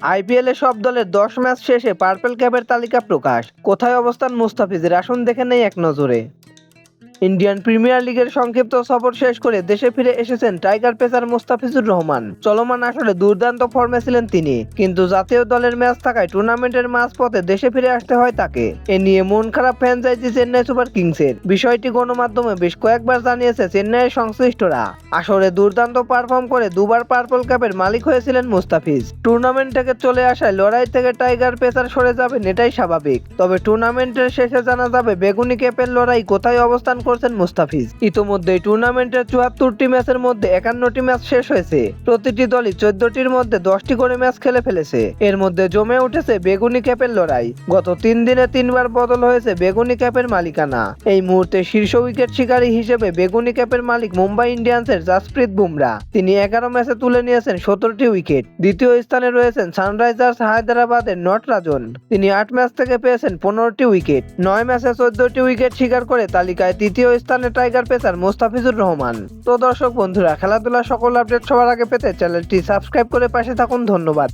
আইপিএলে সব দলের দশ ম্যাচ শেষে পার্পেল ক্যাপের তালিকা প্রকাশ। কোথায় অবস্থান মুস্তাফিজের? আসুন দেখে নেই এক নজরে। ইন্ডিয়ান প্রিমিয়ার লিগের সংক্ষিপ্ত সফর শেষ করে দেশে ফিরে এসেছেন টাইগার পেসার মুস্তাফিজুর রহমান। চলমান আসলে দুর্দান্ত ফর্মে ছিলেন তিনি, কিন্তু জাতীয় দলের ম্যাচ থাকায় টুর্নামেন্টের মাঝপথে দেশে ফিরে আসতে হয় তাকে। এ নিয়ে মন খারাপ ফ্র্যাঞ্চাইজি চেন্নাই সুপার কিংসের। বিষয়টি গণমাধ্যমে বেশ কয়েকবার জানিয়েছে চেন্নাইয়ের সংশ্লিষ্টরা। আসরে দুর্দান্ত পারফর্ম করে দুবার পার্পল ক্যাপের মালিক হয়েছিলেন মুস্তাফিজ। টুর্নামেন্ট থেকে চলে আসায় লড়াই থেকে টাইগার পেসার সরে যাবেন এটাই স্বাভাবিক। তবে টুর্নামেন্টের শেষে জানা যাবে বেগুনি ক্যাপের লড়াই কোথায় অবস্থান করছেন মুস্তাফিজ। ইতোমধ্যেই টুর্নামেন্টের চুয়াত্তরটি ম্যাচের মধ্যে একান্নটি ম্যাচ শেষ হয়েছে। প্রতিটি দলই চোদ্দটির মধ্যে দশটি করে ম্যাচ খেলে ফেলেছে। এর মধ্যে জমে উঠেছে বেগুনি ক্যাপের লড়াই। গত তিন দিনে তিনবার বদল হয়েছে বেগুনি ক্যাপের মালিকানা। এই মুহূর্তে শীর্ষ উইকেট শিকারী হিসেবে বেগুনি ক্যাপের মালিক মুম্বাই ইন্ডিয়ান্সের জাসপ্রীত বুমরা। তিনি এগারো ম্যাচে তুলে নিয়েছেন সতেরোটি উইকেট দ্বিতীয় স্থানে রয়েছেন সানরাইজার্স হায়দ্রাবাদের নটরাজন তিনি আট ম্যাচ থেকে পেয়েছেন পনেরোটি উইকেট নয় ম্যাচে চোদ্দটি উইকেট শিকার করে তালিকায় তৃতীয় স্থানে টাইগার পেসার মোস্তাফিজুর রহমান। তো দর্শক বন্ধুরা, খেলাধুলা সকল আপডেট সবার আগে পেতে চ্যানেলটি সাবস্ক্রাইব করে পাশে থাকুন। ধন্যবাদ।